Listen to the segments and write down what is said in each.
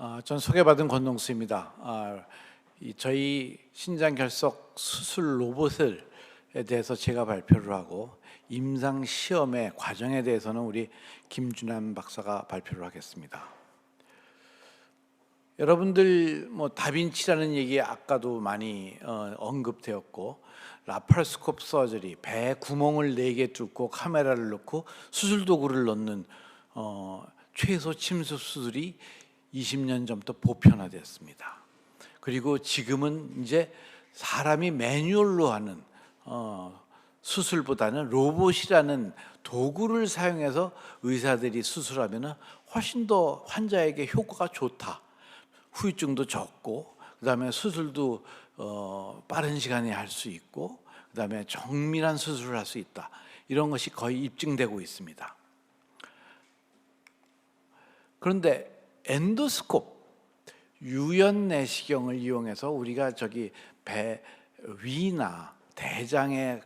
아, 전 소개받은 권동수입니다. 아, 이 저희 신장 결석 수술 로봇에 대해서 제가 발표를 하고 임상 시험의 과정에 대해서는 우리 김준환 박사가 발표를 하겠습니다. 여러분들 뭐 다빈치라는 얘기 아까도 많이 어, 언급되었고 라파스코프 서저리 배 구멍을 네 개 뚫고 카메라를 넣고 수술 도구를 넣는 어, 최소 침수 수술이 20년 전부터 보편화되었습니다. 그리고 지금은 이제 사람이 매뉴얼로 하는 어, 수술보다는 로봇이라는 도구를 사용해서 의사들이 수술하면 훨씬 더 환자에게 효과가 좋다. 후유증도 적고 그다음에 수술도 어, 빠른 시간에 할 수 있고 그다음에 정밀한 수술을 할 수 있다. 이런 것이 거의 입증되고 있습니다. 그런데 엔도스콥 유연 내시경을 이용해서 우리가 저기 배 위나 대장의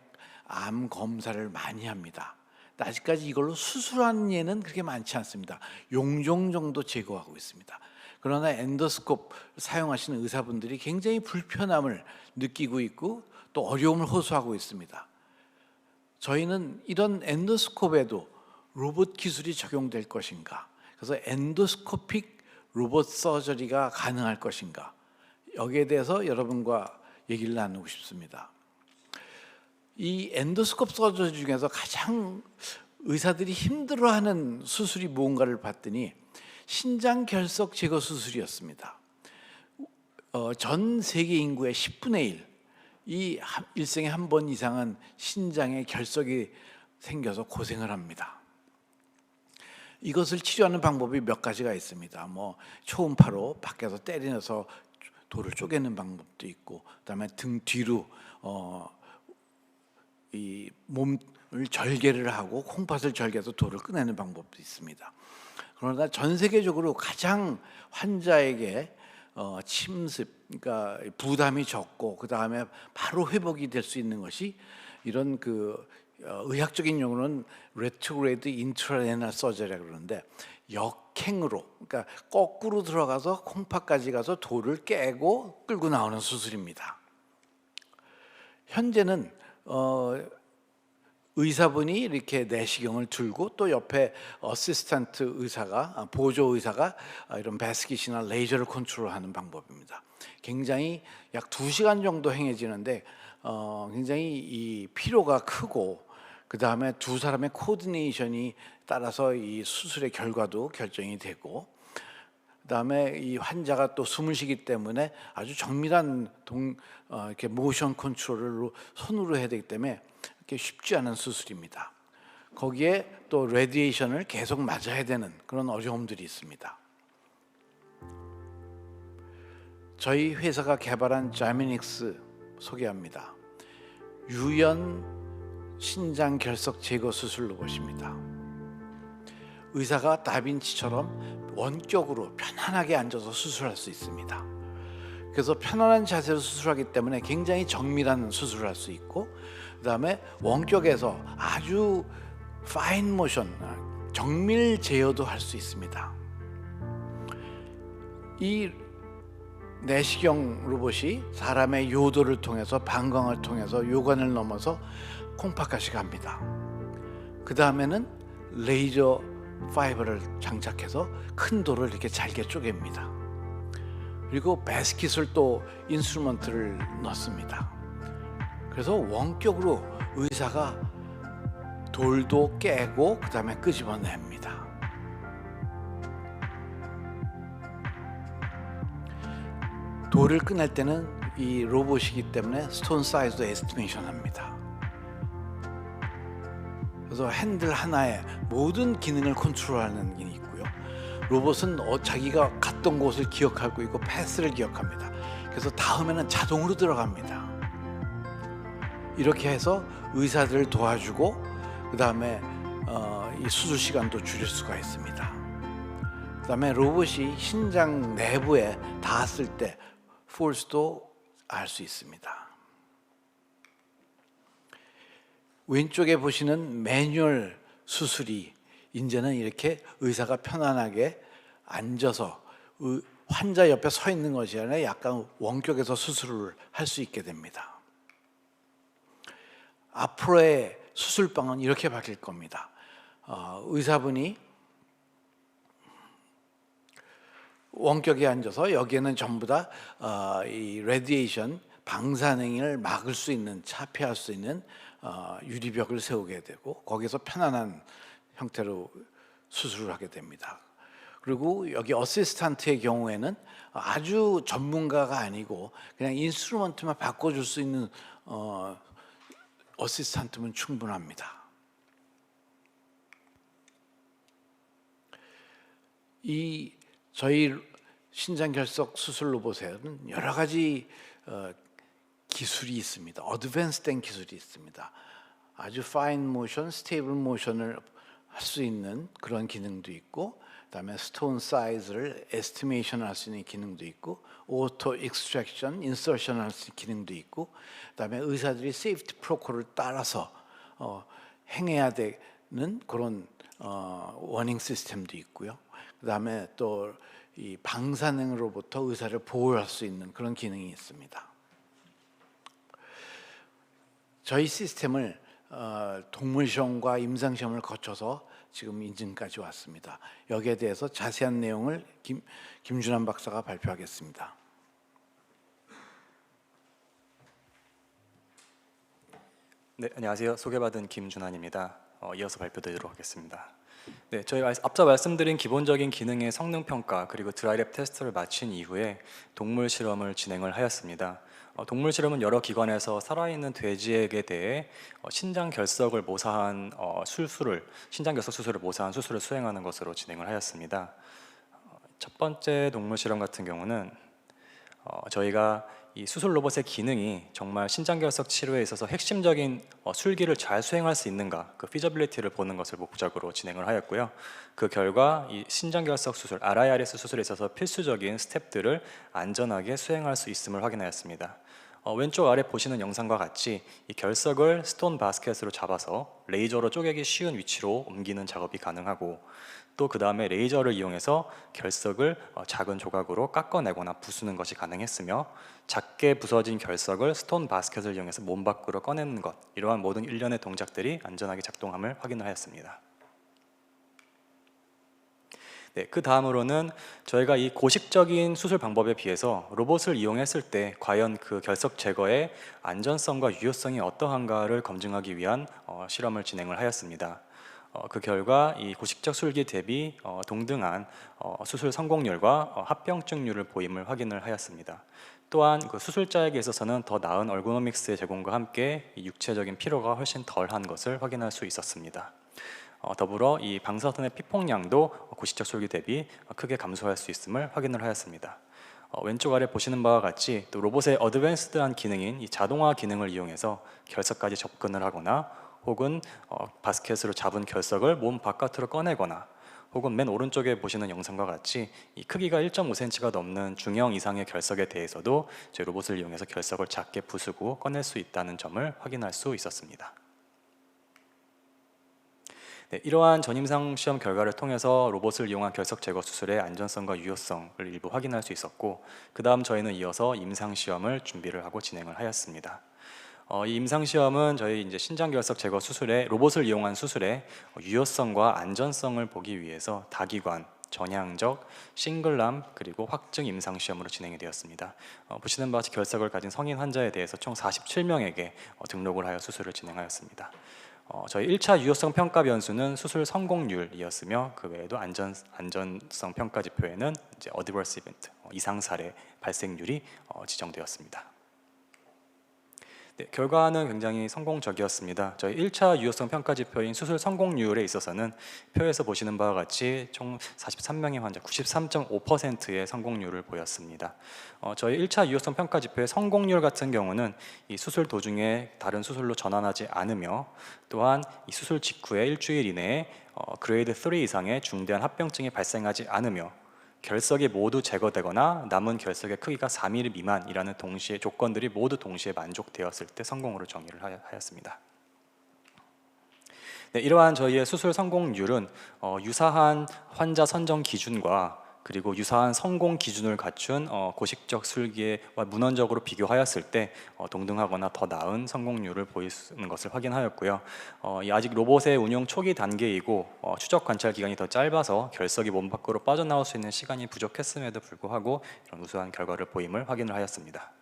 암 검사를 많이 합니다. 아직까지 이걸로 수술한 예는 그렇게 많지 않습니다. 용종 정도 제거하고 있습니다. 그러나 엔도스콥 사용하시는 의사분들이 굉장히 불편함을 느끼고 있고 또 어려움을 호소하고 있습니다. 저희는 이런 엔도스콥에도 로봇 기술이 적용될 것인가? 그래서 엔도스코픽 로봇 서저리가 가능할 것인가? 여기에 대해서 여러분과 얘기를 나누고 싶습니다. 이 엔도스콥 서저리 중에서 가장 의사들이 힘들어하는 수술이 무언가를 봤더니 신장 결석 제거 수술이었습니다. 어, 전 세계 인구의 10분의 1, 이 한- 일생에 한 번 이상은 신장에 결석이 생겨서 고생을 합니다. 이것을 치료하는 방법이 몇 가지가 있습니다. 뭐 초음파로 밖에서 때리면서 돌을 쪼개는 방법도 있고, 그다음에 등 뒤로 어, 이 몸을 절개를 하고 콩팥을 절개해서 돌을 꺼내는 방법도 있습니다. 그러나 전 세계적으로 가장 환자에게 어, 침습, 그러니까 부담이 적고 그 다음에 바로 회복이 될 수 있는 것이 이런 그 어, 의학적인 용어는 레트로그레이드 인트라레날 서저리라 그러는데 역행으로, 그러니까 거꾸로 들어가서 콩팥까지 가서 돌을 깨고 끌고 나오는 수술입니다. 현재는 어, 의사분이 이렇게 내시경을 들고 또 옆에 어시스턴트 의사가 아, 보조 의사가 아, 이런 바스킷이나 레이저를 컨트롤하는 방법입니다. 굉장히 약 2시간 정도 행해지는데 어, 굉장히 이 피로가 크고 그 다음에 두 사람의 코디네이션이 따라서 이 수술의 결과도 결정이 되고 그 다음에 이 환자가 또 숨을 쉬기 때문에 아주 정밀한 동 어, 이렇게 모션 컨트롤을 손으로 해야 되기 때문에 이렇게 쉽지 않은 수술입니다. 거기에 또 레디에이션을 계속 맞아야 되는 그런 어려움들이 있습니다. 저희 회사가 개발한 자미닉스 소개합니다. 유연 신장 결석 제거 수술 로봇입니다. 의사가 다빈치처럼 원격으로 편안하게 앉아서 수술할 수 있습니다. 그래서 편안한 자세로 수술하기 때문에 굉장히 정밀한 수술을 할 수 있고 그다음에 원격에서 아주 파인 모션 정밀 제어도 할 수 있습니다. 이 내시경 로봇이 사람의 요도를 통해서 방광을 통해서 요관을 넘어서 콩팥까지 갑니다. 그 다음에는 레이저 파이버를 장착해서 큰 돌을 이렇게 잘게 쪼갭니다. 그리고 바스킷을 또 인스트루먼트를 넣습니다. 그래서 원격으로 의사가 돌도 깨고 그 다음에 끄집어냅니다. 돌을 꺼낼 때는 이 로봇이기 때문에 스톤 사이즈도 에스티메이션 합니다. 그래서 핸들 하나에 모든 기능을 컨트롤하는 게 있고요. 로봇은 어, 자기가 갔던 곳을 기억하고 있고 패스를 기억합니다. 그래서 다음에는 자동으로 들어갑니다. 이렇게 해서 의사들을 도와주고 그 다음에 어, 이 수술 시간도 줄일 수가 있습니다. 그 다음에 로봇이 신장 내부에 닿았을 때 폴스도 알 수 있습니다. 왼쪽에 보시는 매뉴얼 수술이 이제는 이렇게 의사가 편안하게 앉아서 의- 환자 옆에 서 있는 것이 아니라 약간 원격에서 수술을 할 수 있게 됩니다. 앞으로의 수술방은 이렇게 바뀔 겁니다. 어, 의사분이 원격에 앉아서 여기에는 전부 다이 레디에이션 방사능을 막을 수 있는 차폐할 수 있는 어, 유리벽을 세우게 되고 거기서 편안한 형태로 수술을 하게 됩니다. 그리고 여기 어시스탄트의 경우에는 아주 전문가가 아니고 그냥 인스트루먼트만 바꿔줄 수 있는 어, 어시스탄트면 충분합니다. 이 저희 신장결석 수술 로봇에는 여러 가지 어, 기술이 있습니다. 어드밴스된 기술이 있습니다. 아주 파인 모션, 스테이블 모션을 할 수 있는 그런 기능도 있고 그다음에 스톤 사이즈를 에스티메이션 할 수 있는 기능도 있고 오토 익스트랙션, 인서션 할 수 있는 기능도 있고 그다음에 의사들이 세이프티 프로토콜을 따라서 어, 행해야 되는 그런 어, 워닝 시스템도 있고요. 그다음에 또 이 방사능으로부터 의사를 보호할 수 있는 그런 기능이 있습니다. 저희 시스템을 어, 동물 시험과 임상 시험을 거쳐서 지금 인증까지 왔습니다. 여기에 대해서 자세한 내용을 김, 김준환 박사가 발표하겠습니다. 네, 안녕하세요. 소개받은 김준환입니다. 어, 이어서 발표드리도록 하겠습니다. 네, 저희 말- 앞서 말씀드린 기본적인 기능의 성능 평가 그리고 드라이랩 테스트를 마친 이후에 동물 실험을 진행을 하였습니다. 어, 동물 실험은 여러 기관에서 살아있는 돼지에게 대해 어, 신장 결석을 모사한 어, 수술을 신장 결석 수술을 모사한 수술을 수행하는 것으로 진행을 하였습니다. 어, 첫 번째 동물 실험 같은 경우는 어, 저희가 이 수술 로봇의 기능이 정말 신장결석 치료에 있어서 핵심적인 어, 술기를 잘 수행할 수 있는가 그 피저빌리티를 보는 것을 목적으로 진행을 하였고요. 그 결과 이 신장결석 수술 RIRS 수술에 있어서 필수적인 스텝들을 안전하게 수행할 수 있음을 확인하였습니다. 어, 왼쪽 아래 보시는 영상과 같이 이 결석을 스톤 바스켓으로 잡아서 레이저로 쪼개기 쉬운 위치로 옮기는 작업이 가능하고 또 그 다음에 레이저를 이용해서 결석을 어, 작은 조각으로 깎아내거나 부수는 것이 가능했으며 작게 부서진 결석을 스톤 바스켓을 이용해서 몸 밖으로 꺼내는 것 이러한 모든 일련의 동작들이 안전하게 작동함을 확인을 하였습니다. 네, 그 다음으로는 저희가 이 고식적인 수술 방법에 비해서 로봇을 이용했을 때 과연 그 결석 제거의 안전성과 유효성이 어떠한가를 검증하기 위한 어, 실험을 진행을 하였습니다. 어, 그 결과 이 고식적 술기 대비 어, 동등한 어, 수술 성공률과 어, 합병증률을 보임을 확인을 하였습니다. 또한 그 수술자에게 있어서는 더 나은 얼고노믹스의 제공과 함께 이 육체적인 피로가 훨씬 덜한 것을 확인할 수 있었습니다. 어, 더불어 이 방사선의 피폭량도 고시적 솔기 대비 크게 감소할 수 있음을 확인을 하였습니다. 어, 왼쪽 아래 보시는 바와 같이 또 로봇의 어드밴스드한 기능인 이 자동화 기능을 이용해서 결석까지 접근을 하거나 혹은 어, 바스켓으로 잡은 결석을 몸 바깥으로 꺼내거나 혹은 맨 오른쪽에 보시는 영상과 같이 이 크기가 1.5cm가 넘는 중형 이상의 결석에 대해서도 저희 로봇을 이용해서 결석을 작게 부수고 꺼낼 수 있다는 점을 확인할 수 있었습니다. 네, 이러한 전임상 시험 결과를 통해서 로봇을 이용한 결석 제거 수술의 안전성과 유효성을 일부 확인할 수 있었고 그 다음 저희는 이어서 임상 시험을 준비를 하고 진행을 하였습니다. 어, 이 임상 시험은 저희 이제 신장 결석 제거 수술에 로봇을 이용한 수술의 유효성과 안전성을 보기 위해서 다기관, 전향적, 싱글람 그리고 확증 임상 시험으로 진행이 되었습니다. 어, 보시는 바와 같이 결석을 가진 성인 환자에 대해서 총 47명에게 어, 등록을 하여 수술을 진행하였습니다. 어, 저희 1차 유효성 평가 변수는 수술 성공률이었으며 그 외에도 안전 안전성 평가 지표에는 이제 어드버스 이벤트 어, 이상 사례 발생률이 어, 지정되었습니다. 네, 결과는 굉장히 성공적이었습니다. 저희 1차 유효성 평가 지표인 수술 성공률에 있어서는 표에서 보시는 바와 같이 총 43명의 환자 93.5%의 성공률을 보였습니다. 어, 저희 1차 유효성 평가 지표의 성공률 같은 경우는 이 수술 도중에 다른 수술로 전환하지 않으며 또한 이 수술 직후에 일주일 이내에 어, 그레이드 3 이상의 중대한 합병증이 발생하지 않으며 결석이 모두 제거되거나 남은 결석의 크기가 4mm 미만이라는 동시에 조건들이 모두 동시에 만족되었을 때 성공으로 정의를 하였습니다. 네, 이러한 저희의 수술 성공률은 어, 유사한 환자 선정 기준과 그리고 유사한 성공 기준을 갖춘 어, 고식적 술기와 문헌적으로 비교하였을 때 어, 동등하거나 더 나은 성공률을 보이는 것을 확인하였고요. 어, 이 아직 로봇의 운용 초기 단계이고 어, 추적 관찰 기간이 더 짧아서 결석이 몸 밖으로 빠져나올 수 있는 시간이 부족했음에도 불구하고 이런 우수한 결과를 보임을 확인을 하였습니다.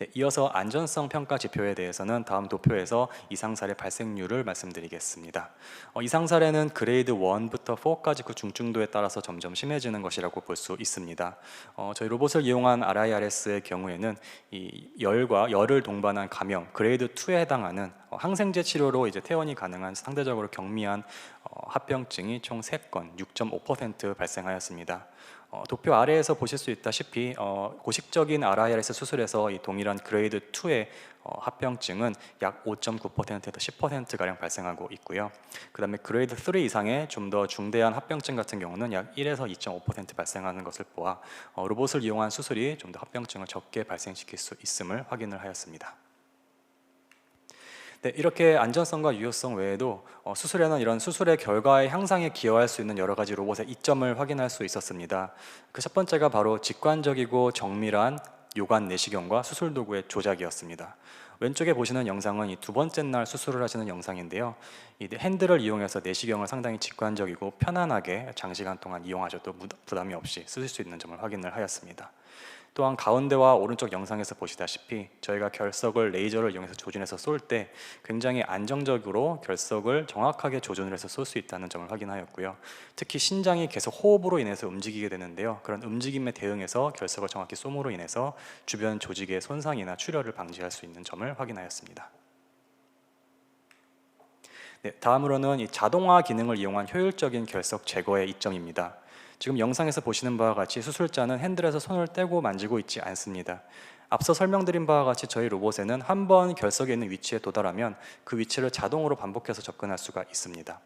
네, 이어서 안전성 평가 지표에 대해서는 다음 도표에서 이상 사례 발생률을 말씀드리겠습니다. 어, 이상 사례는 그레이드 1부터 4까지 그 중증도에 따라서 점점 심해지는 것이라고 볼 수 있습니다. 어, 저희 로봇을 이용한 RIRS의 경우에는 이 열과 열을 동반한 감염 그레이드 2에 해당하는 어, 항생제 치료로 이제 퇴원이 가능한 상대적으로 경미한 어, 합병증이 총 3건 6.5% 발생하였습니다. 어, 도표 아래에서 보실 수 있다시피 어, 고식적인 RIRS 수술에서 이 동일한 그레이드 2의 어, 합병증은 약 5.9%에서 10% 가량 발생하고 있고요. 그 다음에 그레이드 3 이상의 좀 더 중대한 합병증 같은 경우는 약 1에서 2.5% 발생하는 것을 보아 어, 로봇을 이용한 수술이 좀 더 합병증을 적게 발생시킬 수 있음을 확인을 하였습니다. 네, 이렇게 안전성과 유효성 외에도 어, 수술에는 이런 수술의 결과의 향상에 기여할 수 있는 여러 가지 로봇의 이점을 확인할 수 있었습니다. 그 첫 번째가 바로 직관적이고 정밀한 요관 내시경과 수술 도구의 조작이었습니다. 왼쪽에 보시는 영상은 이 두 번째 날 수술을 하시는 영상인데요. 이 핸들을 이용해서 내시경을 상당히 직관적이고 편안하게 장시간 동안 이용하셔도 무- 부담이 없이 쓰실 수 있는 점을 확인을 하였습니다. 또한 가운데와 오른쪽 영상에서 보시다시피 저희가 결석을 레이저를 이용해서 조준해서 쏠 때 굉장히 안정적으로 결석을 정확하게 조준을 해서 쏠 수 있다는 점을 확인하였고요. 특히 신장이 계속 호흡으로 인해서 움직이게 되는데요. 그런 움직임에 대응해서 결석을 정확히 쏘므로 인해서 주변 조직의 손상이나 출혈을 방지할 수 있는 점을 확인하였습니다. 네, 다음으로는 이 자동화 기능을 이용한 효율적인 결석 제거의 이점입니다. 지금 영상에서 보시는 바와 같이 수술자는 핸들에서 손을 떼고 만지고 있지 않습니다. 앞서 설명드린 바와 같이 저희 로봇에는 한 번 결석에 있는 위치에 도달하면 그 위치를 자동으로 반복해서 접근할 수가 있습니다.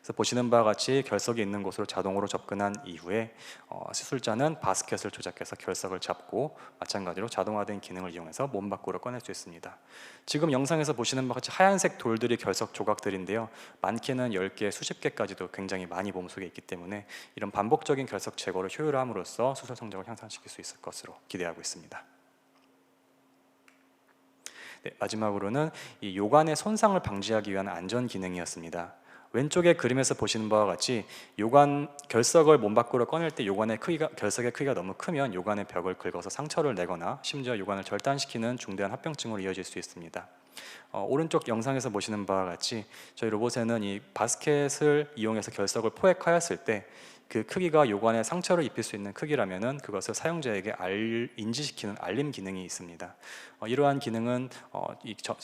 그래서 보시는 바와 같이 결석이 있는 곳으로 자동으로 접근한 이후에 어, 수술자는 바스켓을 조작해서 결석을 잡고 마찬가지로 자동화된 기능을 이용해서 몸 밖으로 꺼낼 수 있습니다. 지금 영상에서 보시는 바와 같이 하얀색 돌들이 결석 조각들인데요. 많게는 10개, 수십 개까지도 굉장히 많이 몸속에 있기 때문에 이런 반복적인 결석 제거를 효율함으로써 수술 성적을 향상시킬 수 있을 것으로 기대하고 있습니다. 네, 마지막으로는 이 요관의 손상을 방지하기 위한 안전 기능이었습니다. 왼쪽의 그림에서 보시는 바와 같이 요관 결석을 몸 밖으로 꺼낼 때 요관의 크기가 결석의 크기가 너무 크면 요관의 벽을 긁어서 상처를 내거나 심지어 요관을 절단시키는 중대한 합병증으로 이어질 수 있습니다. 어, 오른쪽 영상에서 보시는 바와 같이 저희 로봇에는 이 바스켓을 이용해서 결석을 포획하였을 때 그 크기가 요관에 상처를 입힐 수 있는 크기라면은 그것을 사용자에게 알, 인지시키는 알림 기능이 있습니다. 어, 이러한 기능은 어, 이 저,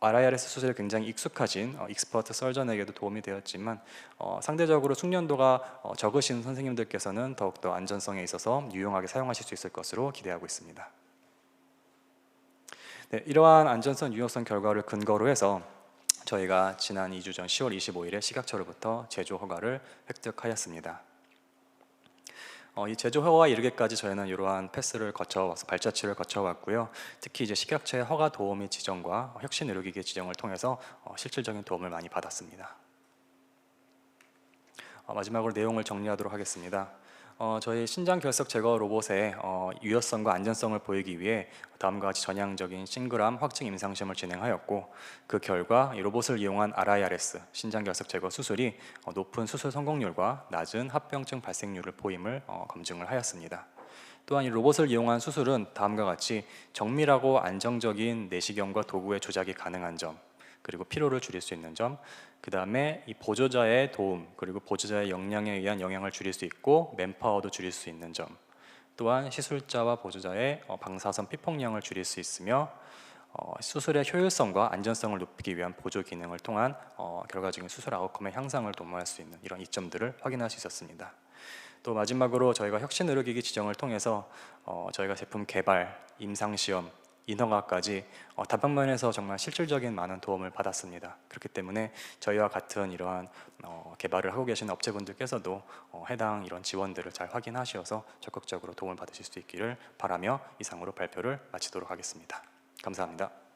RIRS 수술에 굉장히 익숙하신 어, 익스퍼트 설전에게도 도움이 되었지만 어, 상대적으로 숙련도가 어, 적으신 선생님들께서는 더욱더 안전성에 있어서 유용하게 사용하실 수 있을 것으로 기대하고 있습니다. 네, 이러한 안전성 유효성 결과를 근거로 해서 저희가 지난 2주 전 10월 25일에 식약처로부터 제조 허가를 획득하였습니다. 어, 이 제조 허가에 이르기까지 저희는 이러한 패스를 거쳐와서 발자취를 거쳐왔고요. 특히 이제 식약처의 허가 도우미 지정과 혁신 의료기기 지정을 통해서 어, 실질적인 도움을 많이 받았습니다. 어, 마지막으로 내용을 정리하도록 하겠습니다. 어, 저희 신장 결석 제거 로봇의 어, 유효성과 안전성을 보이기 위해 다음과 같이 전향적인 싱글암 확증 임상 시험을 진행하였고 그 결과 이 로봇을 이용한 RIRS 신장 결석 제거 수술이 어, 높은 수술 성공률과 낮은 합병증 발생률을 보임을 어, 검증을 하였습니다. 또한 이 로봇을 이용한 수술은 다음과 같이 정밀하고 안정적인 내시경과 도구의 조작이 가능한 점, 그리고 피로를 줄일 수 있는 점, 그 다음에 이 보조자의 도움, 그리고 보조자의 역량에 의한 영향을 줄일 수 있고 맨파워도 줄일 수 있는 점, 또한 시술자와 보조자의 어, 방사선 피폭량을 줄일 수 있으며 어, 수술의 효율성과 안전성을 높이기 위한 보조 기능을 통한 어, 결과적인 수술 아웃컴의 향상을 도모할 수 있는 이런 이점들을 확인할 수 있었습니다. 또 마지막으로 저희가 혁신 의료기기 지정을 통해서 어, 저희가 제품 개발, 임상 시험, 인허가까지 어, 다방면에서 정말 실질적인 많은 도움을 받았습니다. 그렇기 때문에 저희와 같은 이러한 어, 개발을 하고 계신 업체분들께서도 어, 해당 이런 지원들을 잘 확인하셔서 적극적으로 도움을 받으실 수 있기를 바라며 이상으로 발표를 마치도록 하겠습니다. 감사합니다.